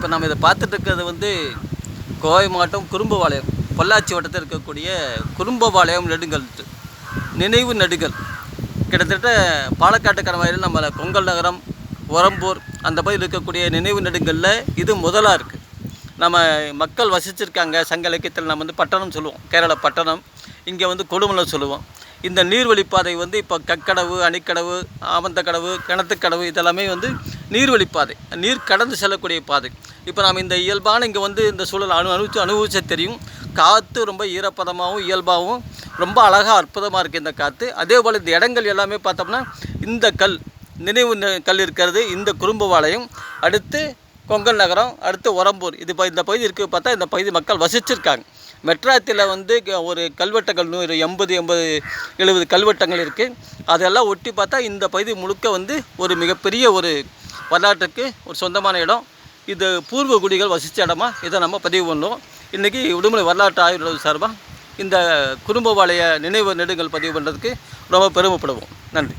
இப்போ நம்ம இதை பார்த்துட்டு இருக்கிறது வந்து கோவை மாவட்டம் குறும்பபாளையம் பொள்ளாச்சி வட்டத்தில் இருக்கக்கூடிய குறும்பபாளையம் நெடுங்கல் நினைவு நெடுங்கல். கிட்டத்தட்ட பாலக்காட்டு வகையில் நம்ம கொங்கல் நகரம் உரம்பூர் அந்த பகுதியில் இருக்கக்கூடிய நினைவு நெடுங்கலில் இது முதலாக இருக்குது நம்ம மக்கள் வசிச்சிருக்காங்க சங்க இலக்கியத்தில் நம்ம வந்து பட்டணம் சொல்லுவோம். கேரள பட்டணம். இங்கே வந்து கொடுமலை சொல்லுவோம். இந்த நீர்வழிப்பாதை வந்து இப்போ கக்கடவு அணிக்கடவு ஆமந்தக்கடவு கிணத்துக்கடவு இதெல்லாமே வந்து நீர்வழிப்பாதை நீர் கடந்து செல்லக்கூடிய பாதை. இப்போ நாம் இந்த இயல்பான இங்கே வந்து இந்த சூழல் அனு அனுபவிச்சு அனுபவிச்ச தெரியும். காற்று ரொம்ப ஈரப்பதமாகவும் இயல்பாகவும் ரொம்ப அழகாக அற்புதமாக இருக்குது இந்த காற்று அதே போல் இந்த இடங்கள் எல்லாமே பார்த்தோம்னா இந்த கல் நினைவு ந- கல் இருக்கிறது இந்த குறும்புபாளையம் அடுத்து கொங்கல் நகரம் அடுத்து உரம்பூர் இது இந்த பகுதி இருக்குது பார்த்தா இந்த பகுதி மக்கள் வசிச்சிருக்காங்க. மெட்ராத்தில் வந்து க- ஒரு கல்வெட்டுகள் நூறு எண்பது எண்பது எழுபது கல்வெட்டங்கள் இருக்குது அதெல்லாம் ஒட்டி பார்த்தா இந்த பகுதி முழுக்க வந்து ஒரு மிகப்பெரிய ஒரு வரலாற்றுக்கு ஒரு சொந்தமான இடம். இது பூர்வ குடிகள் வசித்த இடமா? இதை நம்ம பதிவு பண்ணோம். இன்றைக்கி விடுமுறை வரலாற்று ஆய்வு சார்பாக இந்த குடும்பபாளைய நினைவு நெடுங்கள் பதிவு பண்ணுறதுக்கு ரொம்ப பெருமைப்படுவோம். நன்றி.